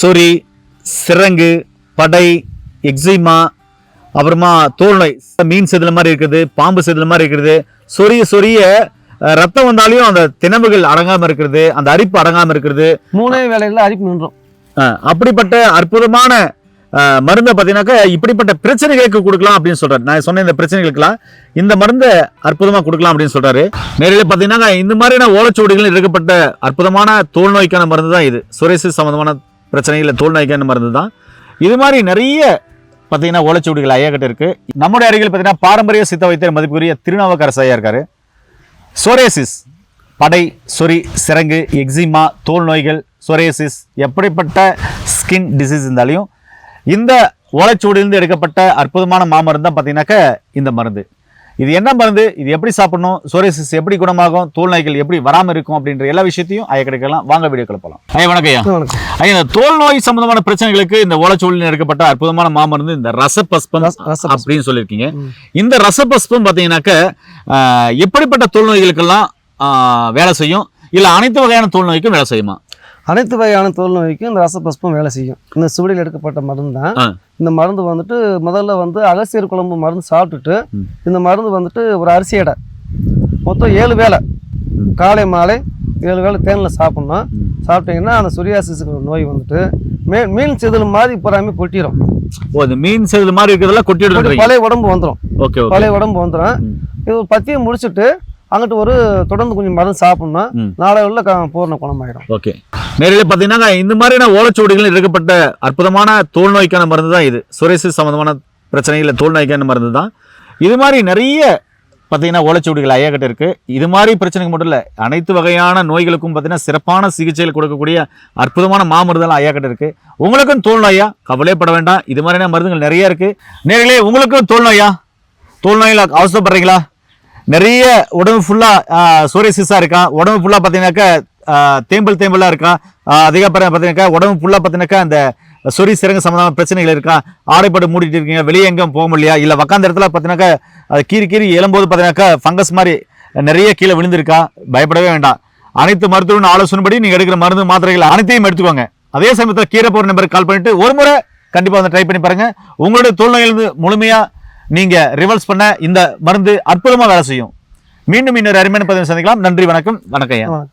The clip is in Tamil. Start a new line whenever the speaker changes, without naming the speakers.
சொறி சிரங்கு படை எக்ஸிமா அப்புறமா தோல் நோய் மீன் செதில் மாதிரி இருக்குது பாம்பு செதில் மாதிரி இருக்குது. சொரிய சொரிய அஹ், ரத்தம் வந்தாலையும் அந்த திணம்புகள் அடங்காம இருக்கிறது அந்த அரிப்பு அடங்காம இருக்கிறது
மூணே வேலையில அரிப்பு நின்றோம்.
அப்படிப்பட்ட அற்புதமான மருந்தை பார்த்தீங்கன்னாக்கா இப்படிப்பட்ட பிரச்சனைகளுக்கு கொடுக்கலாம் அப்படின்னு சொல்றாரு. நான் சொன்ன இந்த பிரச்சனைகளுக்கெல்லாம் இந்த மருந்தை அற்புதமா கொடுக்கலாம் அப்படின்னு சொல்றாரு. நேரில் பார்த்தீங்கன்னா இந்த மாதிரியான ஓலைச்சுவடிகள் இருக்கப்பட்ட அற்புதமான தோல் நோய்க்கான மருந்து தான் இது சுரேசு பிரச்சனை பிரச்சனைகள் தோல் நோய்க்கான மருந்து தான் இது மாதிரி நிறைய பார்த்தீங்கன்னா ஓலைச்சுவடிகள் ஐயாக்கிட்ட இருக்குது நம்முடைய அருகில் பார்த்தீங்கன்னா பாரம்பரிய சித்த வைத்தியர் மதிப்புக்குரிய திருநாவுக்கரசு ஐயா இருக்காரு. சோரேசிஸ் படை சொறி சிரங்கு எக்ஸிமா தோல் நோய்கள் சொரேசிஸ் எப்படிப்பட்ட ஸ்கின் டிசீஸ் இருந்தாலையும் இந்த ஓலைச்சுவடியிலிருந்து எடுக்கப்பட்ட அற்புதமான மாமருந்து தான் பார்த்தீங்கன்னாக்க இந்த மருந்து. இது என்ன மருந்து? இது எப்படி சாப்பிடணும்? சோரேசிஸ் எப்படி குணமாகும்? தோல் நோய்கள் எப்படி வராமல் இருக்கும் அப்படின்ற எல்லா விஷயத்தையும் ஐயா கிடைக்கலாம் வாங்க வீடியோக்களை போகலாம் ஐயா வணக்கம் ஐயா. ஐயா இந்த தோல் நோய் சம்பந்தமான பிரச்சனைகளுக்கு இந்த ஓலைச்சுவடியில் எடுக்கப்பட்ட அற்புதமான மாமருந்து இந்த ரசபஸ்பம்
ரச- ரசபஸ்பம்.
அப்படின்னு சொல்லியிருக்கீங்க. இந்த ரசபஸ்பம் பார்த்தீங்கன்னாக்க ஆஹ், எப்படிப்பட்ட தோல் நோய்களுக்கெல்லாம் ஆஹ், வேலை செய்யும்? இல்ல அனைத்து வகையான தோல் நோய்க்கும் வேலை செய்யுமா?
அனைத்து வகையான தோல் நோய்க்கும் இந்த ரசபஸ்பம் வேலை செய்யும். இந்த சுவடியில் எடுக்கப்பட்ட மருந்து தான். இந்த மருந்து வந்துட்டு முதல்ல வந்து அகசியர் குழம்பு மருந்து சாப்பிட்டுட்டு. இந்த மருந்து வந்துட்டு ஒரு அரிசி எடை. மொத்தம் ஏழு வேளை. காலை மாலை ஏழு வேளை தேனில் சாப்பிட்ணும். சாப்பிட்டீங்கன்னா அந்த சுரியாசிஸுக்கு நோய் வந்துட்டு மீ மீன் செதில் மாதிரி பூராமே கொட்டிடும்
ஓ இந்த மீன் செதில் மாதிரி இருக்கிறதெல்லாம் கொட்டி விடுறீங்க
பழைய உடம்பு வந்துடும்
ஓகே
பழைய உடம்பு வந்துடும். இது ஒரு பத்தியம் முடிச்சுட்டு அங்கிட்டு ஒரு தொடர்ந்து கொஞ்சம் மருந்து சாப்பிட்ணும். நாளை உள்ள பூர்ண குணமாயிடும்.
ஓகே. நேரில் பார்த்தீங்கன்னா இந்த மாதிரியான ஓலைச்சுவடிகள் எடுக்கப்பட்ட அற்புதமான தோல் நோய்க்கான மருந்து தான் இது. சுரேசு சம்பந்தமான பிரச்சனைகள் தோல் நோய்க்கான மருந்து தான். இது மாதிரி நிறைய பார்த்தீங்கன்னா ஓலைச்சுவடிகள் ஐயா கிட்ட இருக்கு. இது மாதிரி பிரச்சனைக்கு மட்டும் இல்லை அனைத்து வகையான நோய்களுக்கும் பார்த்தீங்கன்னா சிறப்பான சிகிச்சைகள் கொடுக்கக்கூடிய அற்புதமான மாமருந்தெல்லாம் ஐயா கிட்ட இருக்கு. உங்களுக்கும் தோல் நோயா கவலைப்பட வேண்டாம். இது மாதிரியான மருந்துகள் நிறைய இருக்கு. நேர்களே உங்களுக்கும் தோல் நோயா தோல் நோயில் அவசரப்படுறீங்களா? நிறைய உடம்பு ஃபுல்லாக சோரியசிஸாக இருக்கான். உடம்பு ஃபுல்லாக பார்த்தீங்கன்னாக்கா தேம்பல் தேம்பலாக இருக்கான். ஆஹ், அதுக்கப்புறம் பார்த்தீங்கன்னாக்கா உடம்பு ஃபுல்லாக பார்த்தீங்கன்னாக்கா அந்த சொரி சிறங்க சம்மந்தமான பிரச்சனைகள் இருக்கா ஆடைப்பட்டு மூடிட்டு இருக்கீங்க வெளியே எங்கேயும் போக முடியலையா? இல்லை உக்காந்த இடத்துல பார்த்தீங்கன்னாக்கா அது கீறி கீறி எழும்போது பார்த்தீங்கன்னாக்கா ஃபங்கஸ் மாதிரி நிறைய கீழே விழுந்திருக்கா பயப்படவே வேண்டாம். அனைத்து மருத்துவரின் ஆலோசனைப்படி நீங்கள் எடுக்கிற மருந்து மாத்திரைகள் அனைத்தையும் எடுத்துக்கோங்க. அதே சமயத்தில் கீரை போகிற நம்பருக்கு கால் பண்ணிட்டு ஒரு முறை கண்டிப்பாக வந்து ட்ரை பண்ணி பாருங்கள் உங்களுடைய தோல்நோயிலிருந்து முழுமையாக நீங்கள் ரிவர்ஸ் பண்ண இந்த மருந்து அற்புதமாக வேலை செய்யும். மீண்டும் இன்னொரு அருமையான பதிவு சந்திக்கலாம். நன்றி வணக்கம். வணக்கம் ஐயா.
வணக்கம்.